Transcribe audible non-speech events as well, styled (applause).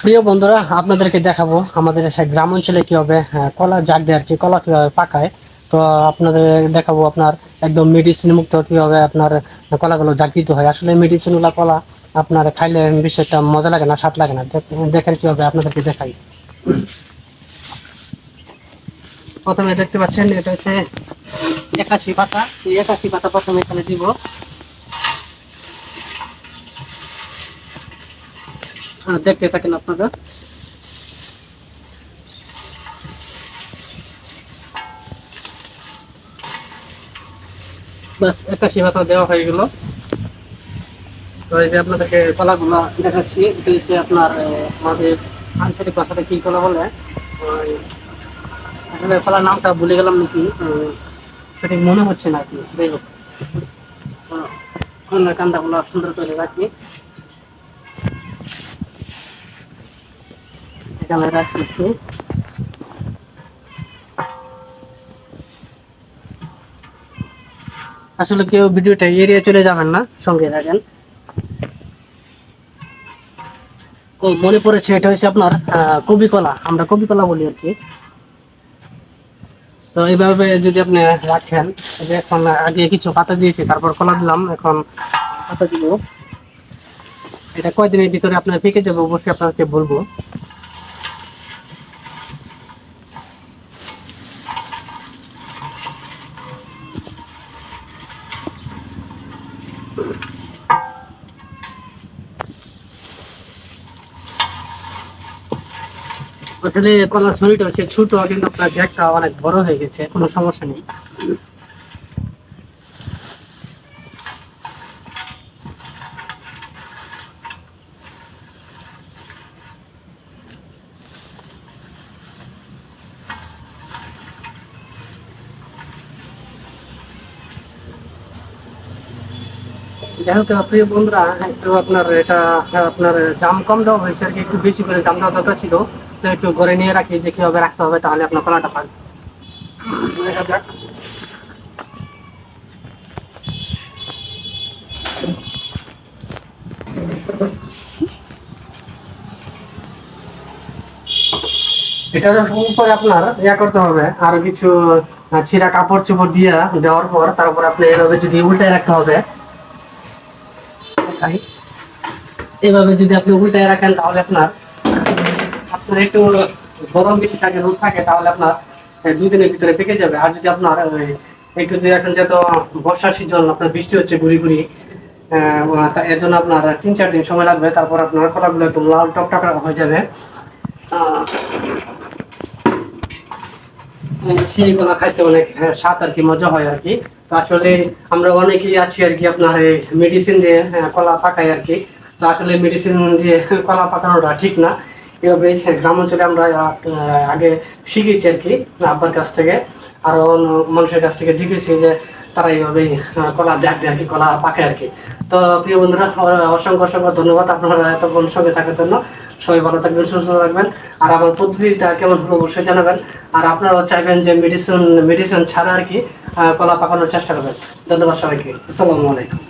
প্রিয় বন্ধুরা, আপনাদেরকে দেখাবো আমাদের গ্রাম অঞ্চলে কীভাবে কলা জাগ দেয় আর কি কলা কীভাবে পাকায়। তো আপনাদের দেখাবো আপনার একদম মেডিসিন মুক্ত কীভাবে আপনার কলাগুলো জাগ দিতে হয়। আসলে মেডিসিনগুলো কলা আপনার খাইলে বেশি একটা মজা লাগে না, স্বাদ লাগে না। দেখ- দেখেন কীভাবে আপনাদেরকে দেখাই। প্রথমে দেখতে পাচ্ছেন, এটা হচ্ছে একাশি পাতা। এই একাশি পাতা প্রথমে এখানে দিব। দেখতে থাকেন আপনারা। বাস, একাশি পাতা দেওয়া হয়ে গেল। তো এই যে আপনাদেরকে কলাগুলো দেখাচ্ছি, এটা হচ্ছে আপনার আমাদের আঞ্চলিক ভাষাতে কি কলা বলে? আসলে কলার নামটা ভুলে গেলাম নাকি? সঠিক মনে হচ্ছে নাকি যাই হোক। কান্দাগুলো সুন্দর করে রাখি। এখানে রাখতেছি আসলে কেউ ভিডিওটা এড়িয়ে চলে যাবেন না সঙ্গে রাখেন ও মনে পড়েছে এটা হচ্ছে আপনার আহ, কবি কলা আমরা কবি কলা বলি আর কি। তো এইভাবে যদি আপনি রাখেন যে এখন আগে কিছু পাতা দিয়েছি তারপর কলা দিলাম এখন পাতা দিব। এটা কয়দিনের ভিতরে আপনার পেকে যাবে অবশ্যই আপনাকে বলব। আসলে কলার ছড়িটা হচ্ছে ছোট, কিন্তু আপনার ব্যাগটা অনেক বড় হয়ে গেছে, কোনো সমস্যা নেই। প্রিয় বন্ধুরা, একটু আপনার এটা, আপনার জাম কম দেওয়া হয়েছে আর কি, একটু বেশি করে জাম দেওয়া দরকার ছিল। তো একটু নিয়ে রাখি, যে কীভাবে রাখতে হবে, তাহলে আপনার কলাটা পান। এটার উপরে আপনার ইয়া করতে হবে, আরও কিছু ছিঁড়া কাপড় চোপড় দিয়ে দেওয়ার পর, তারপর আপনি এভাবে যদি উল্টায় রাখতে হবে দেখাই। এভাবে যদি আপনি উল্টায় রাখেন তাহলে আপনার আপনার একটু গরম বেশি থাকে রোদ থাকে তাহলে আপনার দুই দিনের ভিতরে পেকে যাবে। আর যদি আপনার একটু যদি এখন যেহেতু বর্ষার সিজন আপনার বৃষ্টি হচ্ছে আহ, তা এর জন্য আপনার তিন চার দিন সময় লাগবে। তারপর আপনার কলাগুলো একদম লাল টকটক হয়ে যাবে। আহ, সেই কলা খাইতে অনেক স্বাদ আর কি মজা হয় আর কি। আসলে আমরা অনেকেই আছি আর কি আপনার মেডিসিন দিয়ে কলা পাকাই আর কি। তো আসলে মেডিসিন দিয়ে (laughs) কলা পাকানোটা ঠিক না। এভাবে গ্রাম অঞ্চলে আমরা আগে শিখেছি আর কি আব্বার কাছ থেকে। আরও অন্য মানুষের কাছ থেকে দেখেছি যে তারা এইভাবেই কলা জাগ দেয় আর কি কলা পাকে আর কি। তো প্রিয় বন্ধুরা, অসংখ্য অসংখ্য ধন্যবাদ আপনারা এতক্ষণ সঙ্গে থাকার জন্য। সবাই ভালো থাকবেন, সুস্থ থাকবেন। আর আমার পদ্ধতিটা কেমন হলো অবশ্যই জানাবেন। আর আপনারাও চাইবেন যে মেডিসিন মেডিসিন ছাড়া আর কি কলা পাকানোর চেষ্টা করবেন। ধন্যবাদ সবাইকে। আসসালামু আলাইকুম।